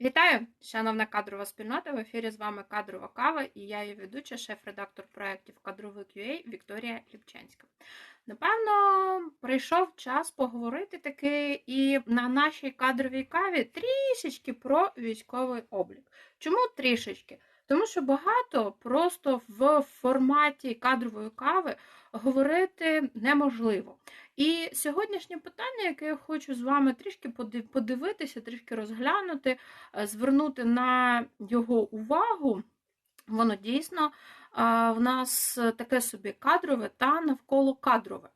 Вітаю, шановна кадрова спільнота. В ефірі з вами кадрова кава і я її ведуча, шеф-редактор проєктів кадровик UA Вікторія Ліпченська. Напевно, прийшов час поговорити таки і на нашій кадровій каві трішечки про військовий облік. Чому трішечки? Тому що багато просто в форматі кадрової кави говорити неможливо. І сьогоднішнє питання, яке я хочу з вами трішки подивитися, трішки розглянути, е, звернути на його увагу, воно дійсно в нас таке собі кадрове та навколо кадрове.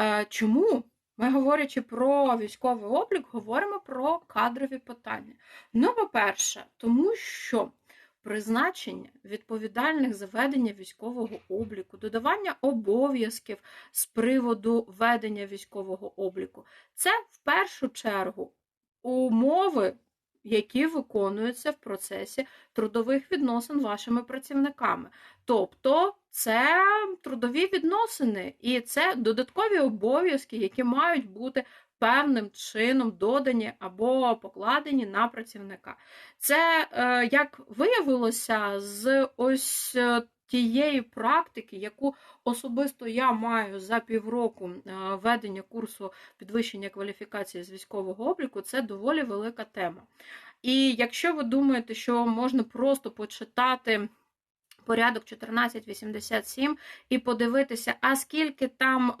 Е, чому? Ми, говорячи про військовий облік, говоримо про кадрові питання. Ну, по-перше, тому що призначення відповідальних за ведення військового обліку, додавання обов'язків з приводу ведення військового обліку. Це в першу чергу умови, які виконуються в процесі трудових відносин вашими працівниками. Тобто це трудові відносини і це додаткові обов'язки, які мають бути певним чином додані або покладені на працівника. Це, е, як виявилося, з ось е, тієї практики, яку особисто я маю за півроку е, ведення курсу підвищення кваліфікації з військового обліку, це доволі велика тема. І якщо ви думаєте, що можна просто почитати порядок 1487 і подивитися, а скільки там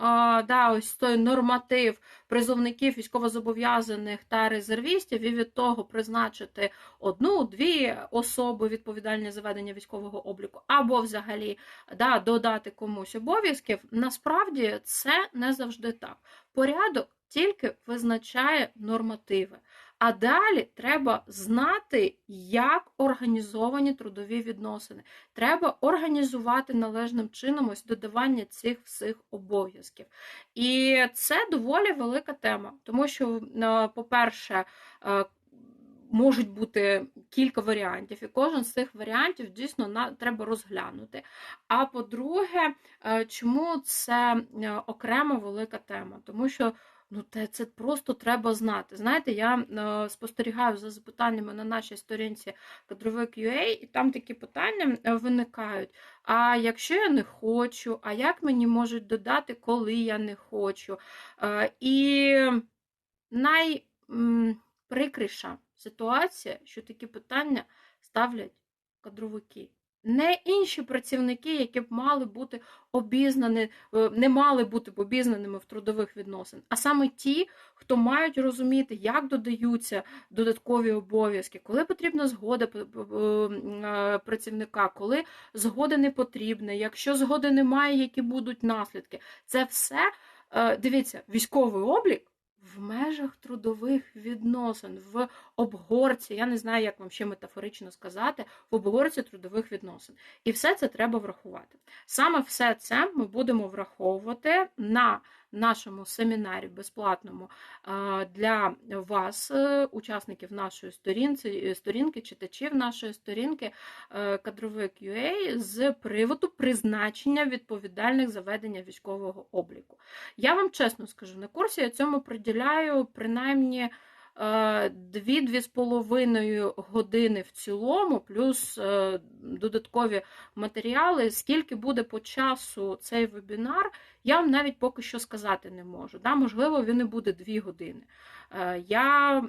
да, ось той норматив призовників військовозобов'язаних та резервістів, і від того призначити одну-дві особи відповідальні за ведення військового обліку, або взагалі да, додати комусь обов'язків, насправді це не завжди так. Порядок тільки визначає нормативи. А далі треба знати, як організовані трудові відносини. Треба організувати належним чином ось додавання цих всіх обов'язків. І це доволі велика тема, тому що, е, по-перше, е, Можуть бути кілька варіантів, і кожен з цих варіантів дійсно на, треба розглянути. А по-друге, е, чому це окрема велика тема? Тому що Ну, це просто треба знати. Знаєте, я е, спостерігаю за запитаннями на нашій сторінці кадровик UA, і там такі питання е, виникають. А якщо я не хочу, а як мені можуть додати, коли я не хочу? Е, і найприкріша ситуація, що такі питання ставлять кадровики не інші працівники, які б мали бути обізнані, е, не мали бути обізнаними в трудових відносин, а саме ті, хто мають розуміти, як додаються додаткові обов'язки, коли потрібна згода е, працівника, коли згоди не потрібна, якщо згоди немає, які будуть наслідки. Це все, е, дивіться, військовий облік в межах трудових відносин, в обгорці, я не знаю, як вам ще метафорично сказати, в обгорці трудових відносин. І все це треба врахувати. Саме все це ми будемо враховувати на нашому семінарі безплатному для вас, е, учасників нашої сторінки, е, сторінки, читачів нашої сторінки е, кадровик UA з приводу призначення відповідальних за ведення військового обліку. Я вам чесно скажу, на курсі я цьому приділяю принаймні. Дві-дві з половиною години в цілому, плюс додаткові матеріали. Скільки буде по часу цей вебінар, я вам навіть поки що сказати не можу. Да? Можливо, він не буде дві години. Е, я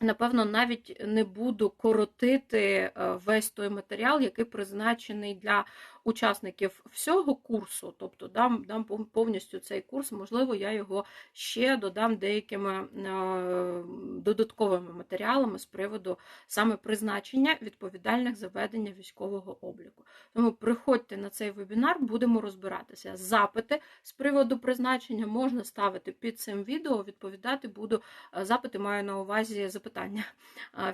Напевно, навіть не буду коротити е, весь той матеріал, який призначений для учасників всього курсу, тобто дам дам повністю цей курс, можливо, я його ще додам деякими е, додатковими матеріалами з приводу саме призначення відповідальних заведення військового обліку. Тому приходьте на цей вебінар, будемо розбиратися. Запити з приводу призначення можна ставити під цим відео, відповідати буду. Е, запити маю на увазі запитання.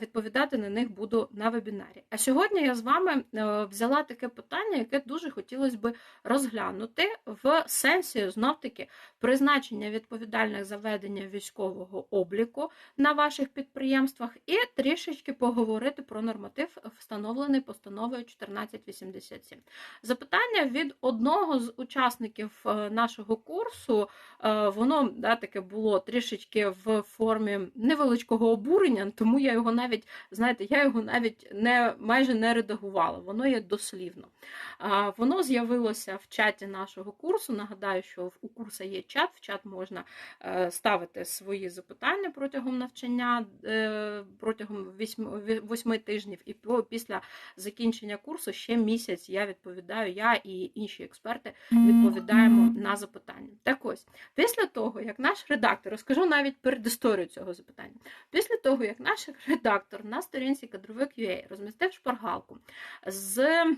Відповідати на них буду на вебінарі. А сьогодні я з вами е, взяла таке питання, яке дуже хотілося б розглянути в сенсі знов-таки призначення відповідальних за ведення військового обліку на ваших підприємствах і трішечки поговорити про норматив, встановлений постановою 1487. Запитання від одного з учасників е, нашого курсу, е, воно да, таке було трішечки в формі невеличкого обурення, тому я його навіть, знаєте, я його навіть не майже не редагувала, воно є дослівно. Воно з'явилося в чаті нашого курсу. Нагадаю, що у курсу є чат, в чат можна е, ставити свої запитання протягом навчання, протягом 8 тижнів, і після закінчення курсу ще місяць я відповідаю, я і інші експерти відповідаємо на запитання. Так ось, після того, як наш редактор, розкажу навіть перед історією цього запитання, після того, як наш редактор на сторінці кадровик UA розмістив шпаргалку з Е,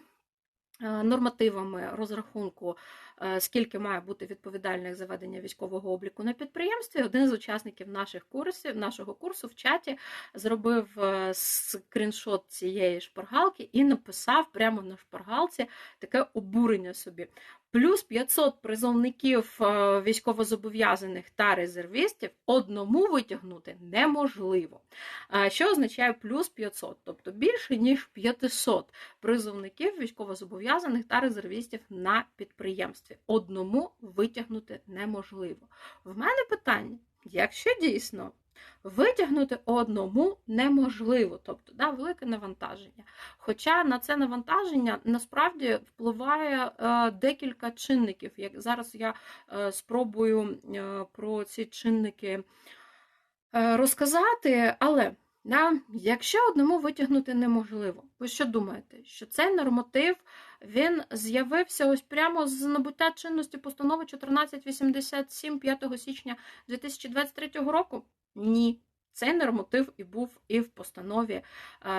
нормативами розрахунку, е, скільки має бути відповідальних за ведення військового обліку на підприємстві, один з учасників наших курсів, нашого курсу в чаті зробив е, скріншот цієї шпаргалки і написав прямо на шпаргалці таке обурення собі плюс 500 призовників е, військовозобов'язаних та резервістів одному витягнути неможливо. Що означає плюс 500? Тобто більше, ніж 500 призовників військовозобов'язаних та резервістів на підприємстві. Одному витягнути неможливо. В мене питання: якщо дійсно Витягнути одному неможливо, тобто да, велике навантаження. Хоча на це навантаження насправді впливає е, декілька чинників. Як Зараз я е, спробую е, про ці чинники е, розказати, але да, якщо одному витягнути неможливо, ви що думаєте, що цей норматив він з'явився ось прямо з набуття чинності постанови 1487 5 січня 2023 року? Ні. Цей норматив і був і в постанові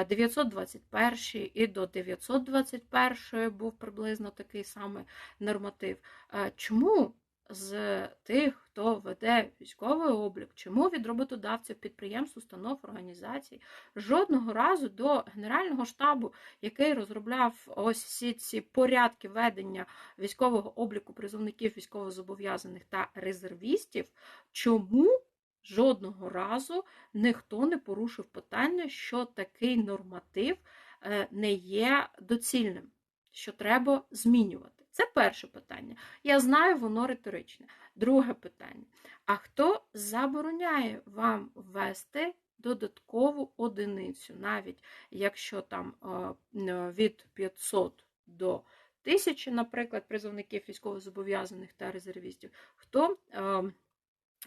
921 е, і до 921 був приблизно такий самий норматив. Е, чому з тих, хто веде військовий облік, чому від роботодавців, підприємств, установ, організацій жодного разу до Генерального штабу, який розробляв ось всі ці порядки ведення військового обліку призовників військовозобов'язаних та резервістів, чому жодного разу ніхто не порушив питання, що такий норматив е, не є доцільним, що треба змінювати. Це перше питання. Я знаю, воно риторичне. Друге питання: а хто забороняє вам ввести додаткову одиницю, навіть якщо там е, від 500 до 1000, наприклад, призовників військовозобов'язаних та резервістів, хто ем,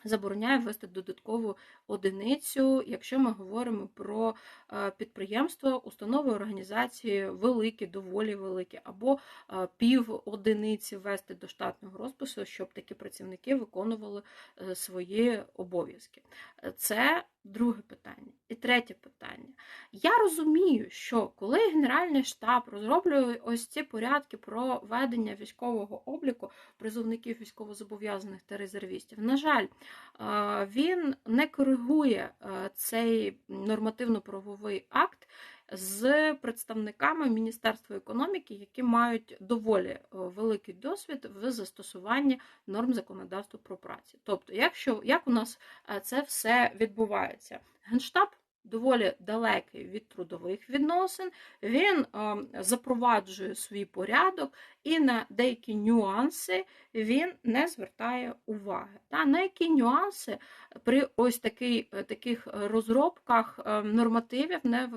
Забороняє ввести додаткову одиницю, якщо ми говоримо про е, підприємства, установи організації великі, доволі великі, або е, пів одиниці ввести до штатного розпису, щоб такі працівники виконували е, свої обов'язки. Це друге питання. І третє питання. Я розумію, що коли Генеральний штаб розроблює ось ці порядки про ведення військового обліку призовників військовозобов'язаних та резервістів, на жаль, він не коригує цей нормативно-правовий акт з представниками Міністерства економіки, які мають доволі е, великий досвід в застосуванні норм законодавства про працю. Тобто, якщо як у нас е, це все відбувається, генштаб доволі далекий від трудових відносин, він е, запроваджує свій порядок і на деякі нюанси він не звертає уваги. Та, На які нюанси при ось такий, таких розробках нормативів не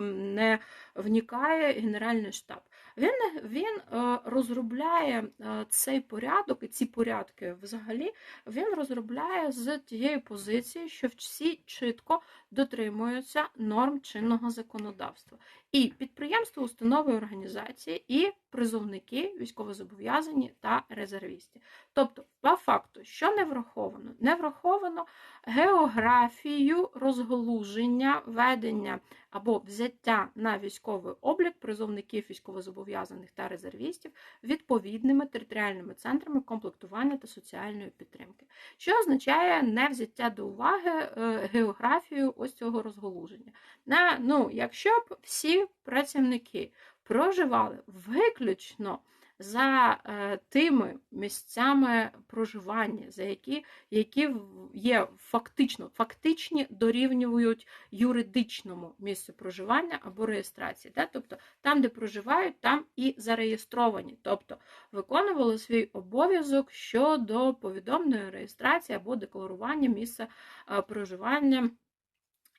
не вникає Генеральний штаб. Він він е, розробляє е, цей порядок і ці порядки взагалі він розробляє з тієї позиції, що всі чітко дотримуються норм чинного законодавства. І підприємства, установи організації, і призовники, військовозобов'язані та резервісти. Тобто, по факту, що не враховано? Не враховано географію розголуження, ведення або взяття на військовий облік призовників військовозобов'язаних та резервістів відповідними територіальними центрами комплектування та соціальної підтримки, що означає не взяття до уваги е, географію ось цього розголуження. На, ну, Якщо б всі працівники проживали виключно за е, тими місцями проживання, за які які є фактично фактичні дорівнюють юридичному місцю проживання або реєстрації. Да? Тобто там, де проживають, там і зареєстровані, тобто виконували свій обов'язок щодо повідомленої реєстрації або декларування місця е, проживання.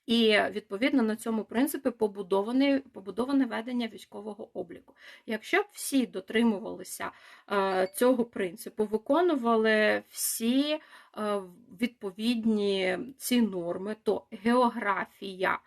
І відповідно на цьому принципі побудоване, побудоване ведення військового обліку. Якщо б всі дотримувалися е, цього принципу, виконували всі е, відповідні ці норми, то географія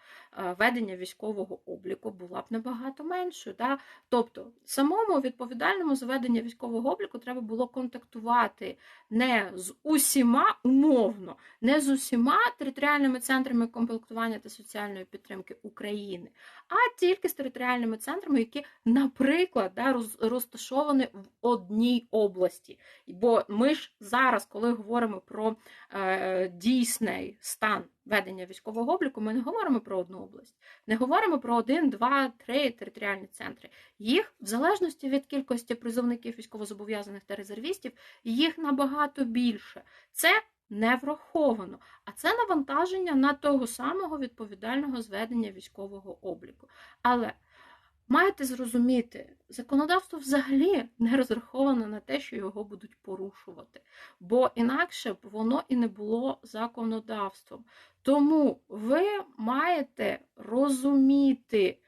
ведення військового обліку була б набагато меншою. Да? Тобто, самому відповідальному за ведення військового обліку треба було контактувати не з усіма умовно, не з усіма територіальними центрами комплектування та соціальної підтримки України, а тільки з територіальними центрами, які, наприклад, да, розташовані в одній області. Бо ми ж зараз, коли говоримо про е, дійсний стан ведення військового обліку, ми не говоримо про одну область, не говоримо про один, два, три територіальні центри. Їх, в залежності від кількості призовників військовозобов'язаних та резервістів, їх набагато більше. Це не враховано, а це навантаження на того самого відповідального зведення військового обліку. Але маєте зрозуміти, законодавство взагалі не розраховано на те, що його будуть порушувати, бо інакше б воно і не було законодавством. Тому ви маєте розуміти,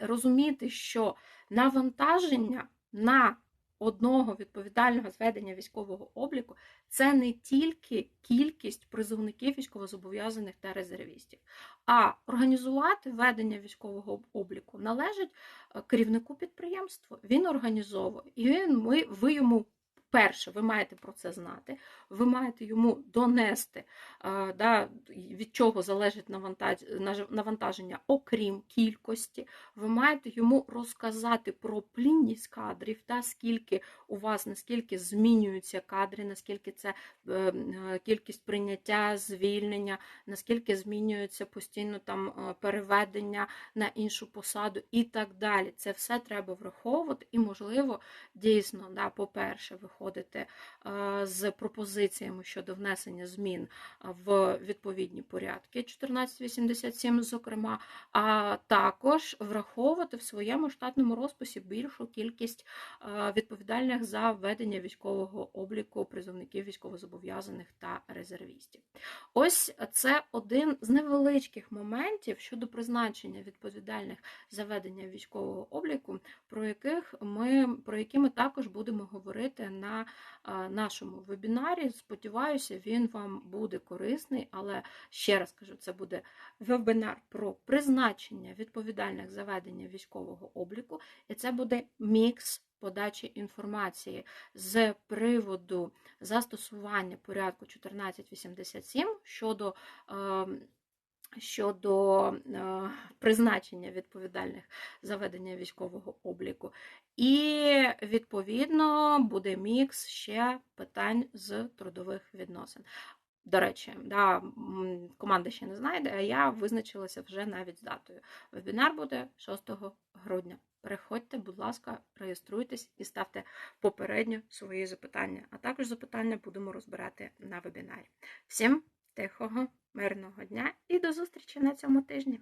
розуміти, що навантаження на одного відповідального зведення військового обліку це не тільки кількість призовників військовозобов'язаних та резервістів, а організувати ведення військового обліку належить е, керівнику підприємства. Він організовує, і він, ми, ви йому. Перше, ви маєте про це знати, ви маєте йому донести, е, да, від чого залежить навантаж- навантаження, окрім кількості. Ви маєте йому розказати про плінність кадрів, та скільки у вас, наскільки змінюються кадри, наскільки це е, е, кількість прийняття, звільнення, наскільки змінюється постійно там переведення на іншу посаду і так далі. Це все треба враховувати, і, можливо, дійсно, да, по-перше, виходити е, з пропозиціями щодо внесення змін в відповідні порядки 1487, зокрема, а також враховувати в своєму штатному розписі більшу кількість е, відповідальних за ведення військового обліку призовників військовозобов'язаних та резервістів. Ось це один з невеличких моментів щодо призначення відповідальних за ведення військового обліку, про яких ми про які ми також будемо говорити на а, нашому вебінарі. Сподіваюся, він вам буде корисний, але ще раз кажу, це буде вебінар про призначення відповідальних за ведення військового обліку, і це буде мікс подачі інформації з приводу застосування порядку 1487 щодо. Щодо е, призначення відповідальних за ведення військового обліку. І, відповідно, буде мікс ще питань з трудових відносин. До речі, да, команда ще не знайде, а я визначилася вже навіть з датою. Вебінар буде 6 грудня. Переходьте, будь ласка, реєструйтесь і ставте попередньо свої запитання. А також запитання будемо розбирати на вебінарі. Всім тихого, мирного дня і до зустрічі на цьому тижні!